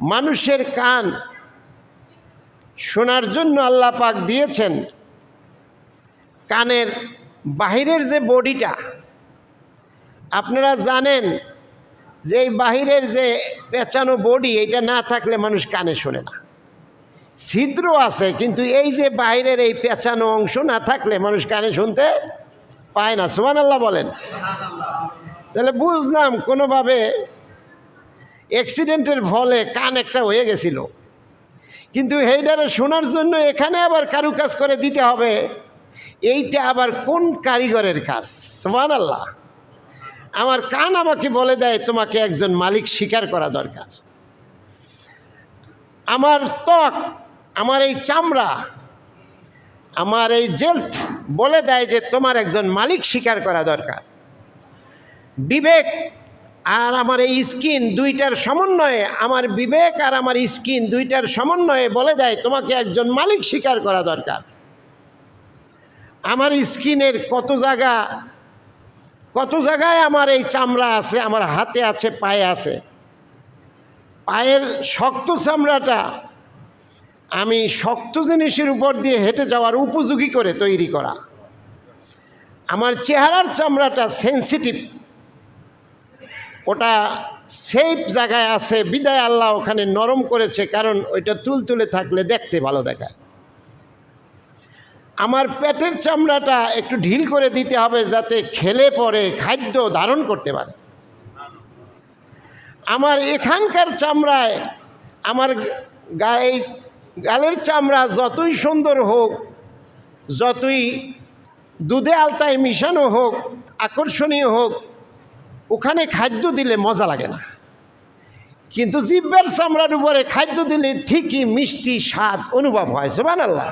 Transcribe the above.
মানুষের কান শোনার জন্য আল্লাহ পাক দিয়েছেন। কানের বাহিরের যে বডিটা, আপনারা জানেন যে এই বাহিরের যে পেঁচানো বডি এটা না থাকলে মানুষ কানে শোনে না। ছিদ্র আছে, কিন্তু এই যে বাইরের এই পেঁচানো অংশ না থাকলে মানুষ কানে শুনতে পায় না। সুমান আল্লাহ বলেন। তাহলে বুঝলাম কোনোভাবে অ্যাক্সিডেন্টের ফলে কান একটা হয়ে গেছিল। কিন্তু হেইডারে শোনার জন্য এখানে আবার কারুকাজ করে দিতে হবে। এইটা আবার কোন কারিগরের কাজ? সুমান আল্লাহ আমার কান আমাকে বলে দেয়, তোমাকে একজন মালিক স্বীকার করা দরকার। আমার ত্বক, আমার এই চামড়া, আমার এই জেলফ বলে দেয় যে, তোমার একজন মালিক স্বীকার করা দরকার। বিবেক আর আমার এই স্কিন দুইটার সমন্বয়ে, আমার বিবেক আর আমার স্কিন দুইটার সমন্বয়ে বলে দেয়, তোমাকে একজন মালিক স্বীকার করা দরকার। আমার স্কিনের কত জায়গা, কত জায়গায় আমার এই চামড়া আছে, আমার হাতে আছে, পায়ে আছে। পায়ের শক্ত চামড়াটা আমি শক্ত জিনিসের উপর দিয়ে হেঁটে যাওয়ার উপযোগী করে তৈরি করা। আমার চেহারার চামড়াটা সেন্সিটিভ ওটা সেফ জায়গায় আছে, বিদায় আল্লাহ ওখানে নরম করেছে, কারণ ওইটা তুলতুলে থাকলে দেখতে ভালো দেখায়। আমার পেটের চামড়াটা একটু ঢিল করে দিতে হবে যাতে খেলে পরে খাদ্য ধারণ করতে পারে। আমার এখানকার চামড়ায়, আমার গায়ে, গালের চামড়া যতই সুন্দর হোক, যতই দুধে আলতায় মিশানো হোক, আকর্ষণীয় হোক ওখানে খাদ্য দিলে মজা লাগে না। কিন্তু জিব্বের চামড়ার উপরে খাদ্য দিলে ঠিকই মিষ্টি স্বাদ অনুভব হয় সুবান আল্লাহ